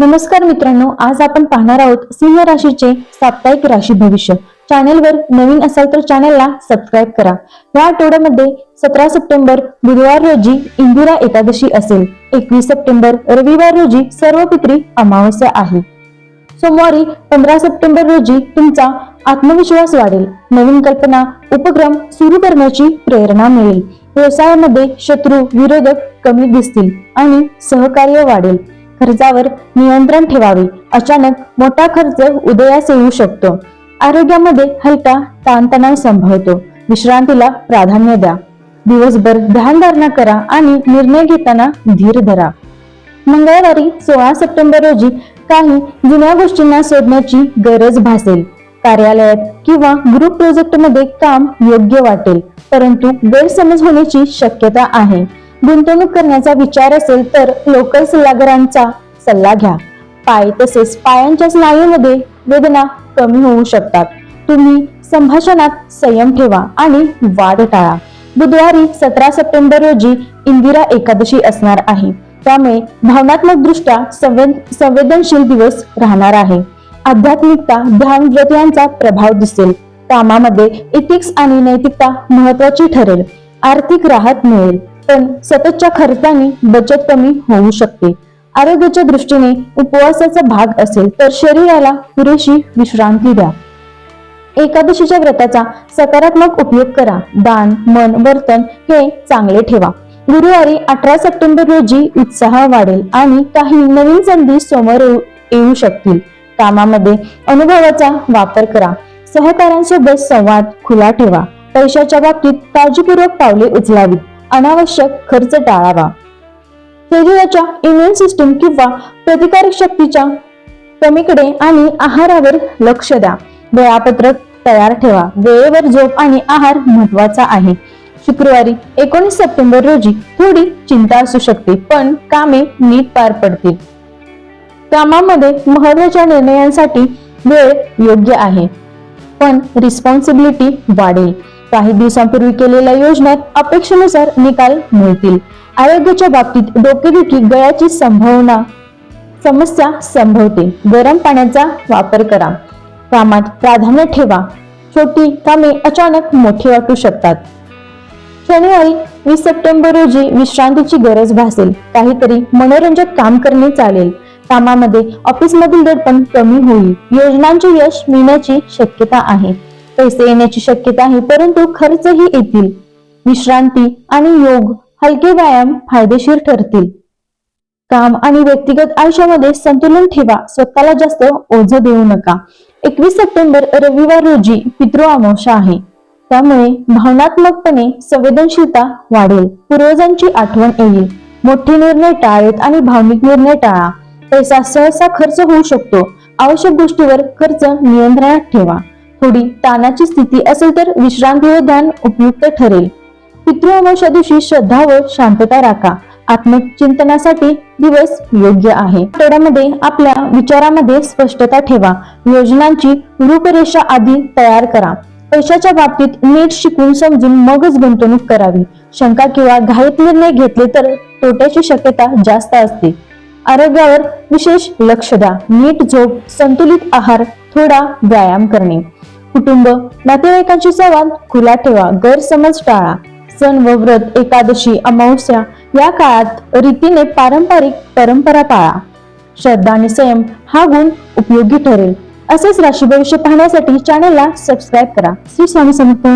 नमस्कार मित्रांनो आज आपण पाहणार आहोत सिंह राशीचे साप्ताहिक राशी भविष्य. चॅनेलवर नवीन असाल तर चॅनेलला सबस्क्राईब करा. या आठवड्यामध्ये सतरा सप्टेंबर बुधवार रोजी इंदिरा एकादशी असेल. एकवीस सप्टेंबर रविवार रोजी सर्व पित्री अमावस्या आहे. सोमवारी पंधरा सप्टेंबर रोजी तुमचा आत्मविश्वास वाढेल. नवीन कल्पना उपक्रम सुरू करण्याची प्रेरणा मिळेल. व्यवसायामध्ये शत्रू विरोधक कमी दिसतील आणि सहकार्य वाढेल. खर्चावर नियंत्रण ठेवावे. अचानक मोठा खर्च उदयास येऊ शकतो. आरोग्यामध्ये हलका ताणतणाव संभवतो. विश्रांतीला प्राधान्य द्या. दिवसभर ध्यानधारणा करा आणि निर्णय घेताना धीर धरा. मंगळवारी सोळा सप्टेंबर रोजी काही जुन्या गोष्टींना शोधण्याची गरज भासेल. कार्यालयात किंवा ग्रुप प्रोजेक्टमध्ये काम योग्य वाटेल परंतु गैरसमज होण्याची शक्यता आहे. गुंतवणूक करण्याचा विचार असेल तर लोकल सल्लागारांचा सल्ला घ्या. पाय तसेच पायांच्या स्नायूमध्ये वेदना कमी होऊ शकतात. तुम्ही संभाषणात संयम ठेवा आणि वाद टाळा. बुधवारी सतरा सप्टेंबर रोजी इंदिरा एकादशी असणार आहे. त्यामुळे भावनात्मक दृष्ट्या संवेद संवेदनशील दिवस राहणार आहे. आध्यात्मिकता ध्यान व्रत यांचा प्रभाव दिसेल. कामामध्ये इथिक्स आणि नैतिकता महत्वाची ठरेल. आर्थिक राहत मिळेल. पण सततच्या खर्चाने बचत कमी होऊ शकते. आरोग्याच्या दृष्टीने उपवासाचा भाग असेल तर शरीराला पुरेशी विश्रांती द्या. एकादशीच्या व्रताचा सकारात्मक उपयोग करा. दान मन वर्तन हे चांगले ठेवा. गुरुवारी अठरा सप्टेंबर रोजी उत्साह वाढेल आणि काही नवीन संधी समोर येऊ- येऊ शकतील. कामामध्ये अनुभवाचा वापर करा. सहकाऱ्यांसोबत संवाद खुला ठेवा. पैशाच्या बाबतीत काळजीपूर्वक पावले उचलावीत. अनावश्यक खर्च टाळावा. शरीराच्या इम्युन सिस्टीम किंवा प्रतिकारक शक्तीच्या कमीकडे आणि आहारावर लक्ष द्या. वेळापत्रक तयार ठेवा. वेळेवर झोप आणि आहार महत्त्वाचा आहे. शुक्रवारी एकोणीस सप्टेंबर रोजी थोडी चिंता असू शकते पण कामे नीट पार पडतील. कामामध्ये महत्त्वाच्या निर्णयांसाठी वेळ योग्य आहे पण रिस्पॉन्सिबिलिटी वाढेल. काही दिवसांपूर्वी केलेल्या योजनेत अपेक्षेनुसार निकाल मिळतील. आरोग्याच्या बाबतीत डोकेदुखी गळ्याची संभावना. समस्या संभवते. गरम पाण्याचा वापर करा. कामात प्राधान्य ठेवा. छोटी कामे अचानक मोठी वाटू शकतात. शनिवारी वीस सप्टेंबर रोजी विश्रांतीची गरज भासेल. काहीतरी मनोरंजक काम करणे चालेल. कामामध्ये ऑफिसमधील दडपण कमी होईल. योजनांचे यश मिळण्याची शक्यता आहे. पैसे येण्याची शक्यता आहे परंतु खर्चही येतील. विश्रांती आणि योग हलके व्यायाम फायदेशीर ठरतील. काम आणि व्यक्तिगत आयुष्यामध्ये संतुलन ठेवा स्वतःला जास्त ओझ देऊ नका. एकवीस सप्टेंबर रविवार रोजी पितृ अमावशा आहे. त्यामुळे भावनात्मकपणे संवेदनशीलता वाढेल. पूर्वजांची आठवण येईल. मोठे निर्णय टाळेत आणि भावनिक निर्णय टाळा. पैसा सहसा खर्च होऊ शकतो. आवश्यक गोष्टीवर खर्च नियंत्रणात ठेवा. थोडी ताणाची स्थिती असेल तर विश्रांती व ध्यान उपयुक्त ठरेल. पितृ अमावस्या दिवशी श्रद्धा व शांतता राखा. आत्मचिंतनासाठी दिवस योग्य आहे. आठवड्यामध्ये आपल्या विचारामध्ये स्पष्टता ठेवा. योजनांची रूपरेषा आधी तयार करा. पैशाच्या बाबतीत नीट शिकून समजून मगच गुंतवणूक करावी. शंका किंवा घाईत निर्णय घेतले तर तोट्याची शक्यता जास्त असते. आरोग्यावर विशेष लक्ष द्या. नीट झोप संतुलित आहार थोडा व्यायाम करणे. कुटुंब नातेवाईकांशी संवाद खुला ठेवा गैरसमज टाळा. सण व व्रत एकादशी अमावस्या या काळात रीतीने पारंपरिक परंपरा पाळा. श्रद्धा आणि संयम हा गुण उपयोगी ठरेल. असेच राशी भविष्य पाहण्यासाठी चॅनलला सबस्क्राईब करा. श्री स्वामी समर्थ.